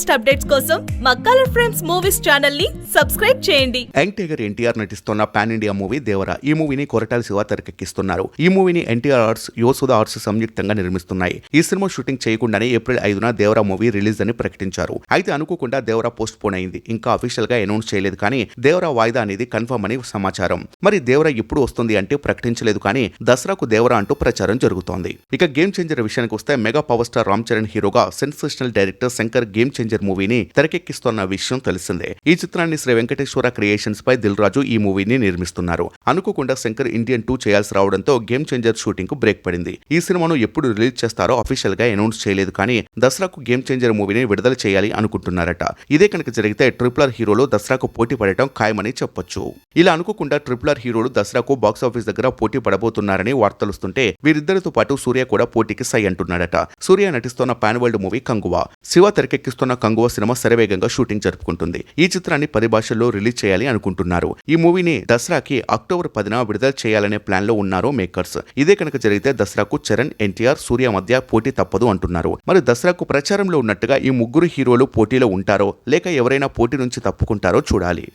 Latest updates కోసం మా colour frames movies ఛానల్ని సబ్స్క్రైబ్ చేయండి. యంగ్ టైగర్ ఎన్టీఆర్ నటిస్తున్న పాన్ ఇండియా మూవీ దేవరా. ఈ మూవీని కొరటాల శివ తెరకెక్కిస్తున్నారు. ఈ మూవీని ఎన్టీఆర్ ఆర్ట్స్ యోసుద ఆర్ట్స్ సంయుక్తంగా నిర్మిస్తున్నాయి. ఈ సినిమా షూటింగ్ చేయకుండానే ఏప్రిల్ ఐదున దేవరా మూవీ రిలీజ్ అని ప్రకటించారు. అయితే అనుకోకుండా దేవరా పోస్ట్ పోన్ అయింది. ఇంకా అఫీషియల్గా అనౌన్స్ చేయలేదు కానీ దేవరా వాయిదా అనేది కన్ఫర్మ్ అని సమాచారం. మరి దేవరా ఎప్పుడు వస్తుంది అంటే ప్రకటించలేదు కానీ దసరాకు దేవరా అంటూ ప్రచారం జరుగుతోంది. ఇక గేమ్ చేంజర్ విషయానికి వస్తే mega power star Ram Charan హీరోగా sensational director Shankar game changer మూవీని తెరకెక్కిస్తున్న విషయం తెలిసిందే. ఈ చిత్రాన్ని శ్రీ వెంకటేశ్వర క్రియేషన్స్ పై దిల్ రాజు ఈ మూవీని నిర్మిస్తున్నారు. అనుకోకుండా శంకర్ ఇండియన్ టూ చేయాల్సి రావడంతో గేమ్ చేంజర్ షూటింగ్కు బ్రేక్ పడింది. ఈ సినిమాను ఎప్పుడు రిలీజ్ చేస్తారో అఫీషియల్గా అనౌన్స్ చేయలేదు కానీ దసరాకు గేమ్ చేంజర్ మూవీని విడుదల చేయాలి అనుకుంటున్నారట. ఇదే కనుక జరిగితే ట్రిపుల్ ఆర్ హీరోలు దసరాకు పోటీ పడటం ఖాయమని చెప్పొచ్చు. ఇలా అనుకోకుండా ట్రిపుల్ ఆర్ హీరోలు దసరాకు బాక్స్ ఆఫీస్ దగ్గర పోటీ పడబోతున్నారని వార్తలుస్తుంటే వీరిద్దరితో పాటు సూర్య కూడా పోటీకి సై అంటున్నాడట. సూర్య నటిస్తున్న pan world movie Kanguva. Siva తెరకెక్కిస్తున్న Kanguva సినిమా శరవేగంగా షూటింగ్ జరుపుకుంటుంది. ఈ చిత్రాన్ని పది భాషల్లో రిలీజ్ చేయాలి అనుకుంటున్నారు. ఈ మూవీని దసరాకి అక్టోబర్ పదిన విడుదల చేయాలనే ప్లాన్లో ఉన్నారు మేకర్స్. ఇదే కనుక జరిగితే దసరాకు చరణ్ ఎన్టీఆర్ సూర్య మధ్య పోటీ తప్పదు అంటున్నారు. మరి దసరాకు ప్రచారంలో ఉన్నట్టుగా ఈ ముగ్గురు హీరోలు పోటీలో ఉంటారో లేక ఎవరైనా పోటీ నుంచి తప్పుకుంటారో చూడాలి.